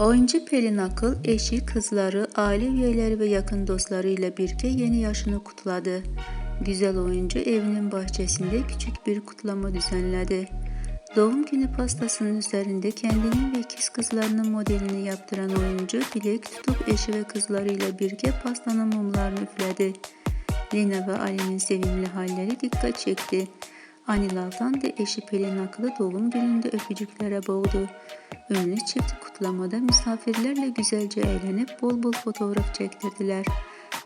Oyuncu Pelin Akıl, eşi, kızları, aile üyeleri ve yakın dostlarıyla birlikte yeni yaşını kutladı. Güzel oyuncu evinin bahçesinde küçük bir kutlama düzenledi. Doğum günü pastasının üzerinde kendinin ve ikiz kızlarının modelini yaptıran oyuncu bilek tutup eşi ve kızlarıyla birlikte pastanın mumlarını üfledi. Lina ve Ali'nin sevimli halleri dikkat çekti. Anil Altan da eşi Pelin Akıl'ı doğum gününde öpücüklere boğdu. Ünlü çift kutlamada misafirlerle güzelce eğlenip bol bol fotoğraf çektirdiler.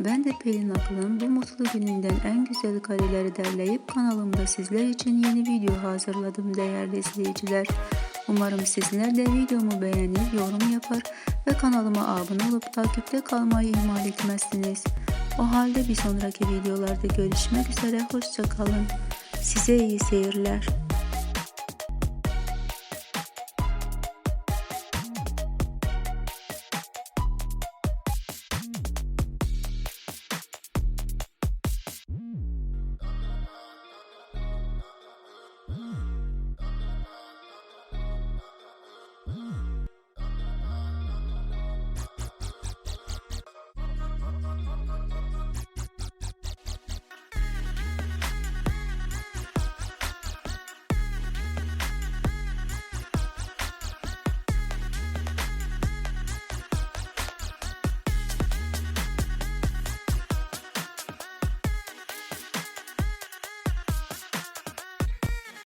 Ben de Pelin Akıl'ın bu mutlu gününden en güzel kareleri derleyip kanalımda sizler için yeni video hazırladım değerli izleyiciler. Umarım sizler de videomu beğenir, yorum yapar ve kanalıma abone olup takipte kalmayı ihmal etmezsiniz. O halde bir sonraki videolarda görüşmek üzere, hoşçakalın. Size iyi seyirler.